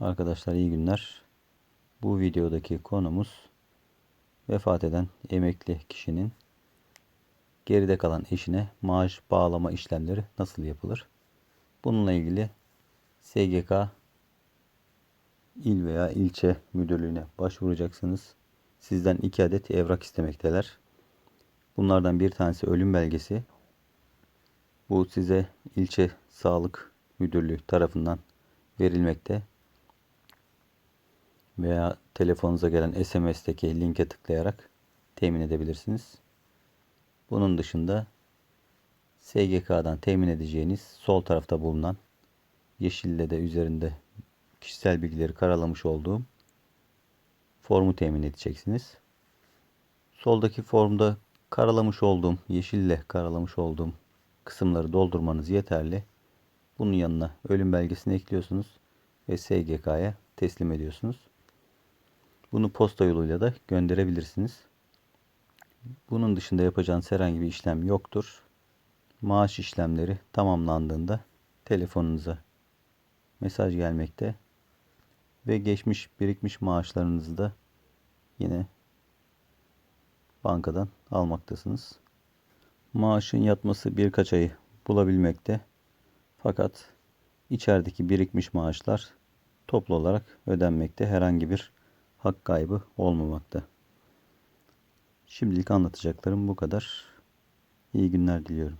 Arkadaşlar iyi günler. Bu videodaki konumuz vefat eden emekli kişinin geride kalan eşine maaş bağlama işlemleri nasıl yapılır? Bununla ilgili SGK il veya ilçe müdürlüğüne başvuracaksınız. Sizden iki adet evrak istemekteler. Bunlardan bir tanesi ölüm belgesi. Bu size ilçe sağlık müdürlüğü tarafından verilmekte veya telefonunuza gelen SMS'teki linke tıklayarak temin edebilirsiniz. Bunun dışında SGK'dan temin edeceğiniz sol tarafta bulunan yeşille de üzerinde kişisel bilgileri karalamış olduğum formu temin edeceksiniz. Soldaki formda karalamış olduğum, yeşille karalamış olduğum kısımları doldurmanız yeterli. Bunun yanına ölüm belgesini ekliyorsunuz ve SGK'ya teslim ediyorsunuz. Bunu posta yoluyla da gönderebilirsiniz. Bunun dışında yapacağınız herhangi bir işlem yoktur. Maaş işlemleri tamamlandığında telefonunuza mesaj gelmekte ve geçmiş birikmiş maaşlarınızı da yine bankadan almaktasınız. Maaşın yatması birkaç ayı bulabilmekte. Fakat içerideki birikmiş maaşlar toplu olarak ödenmekte. Herhangi bir hak kaybı olmamakta. Şimdilik anlatacaklarım bu kadar. İyi günler diliyorum.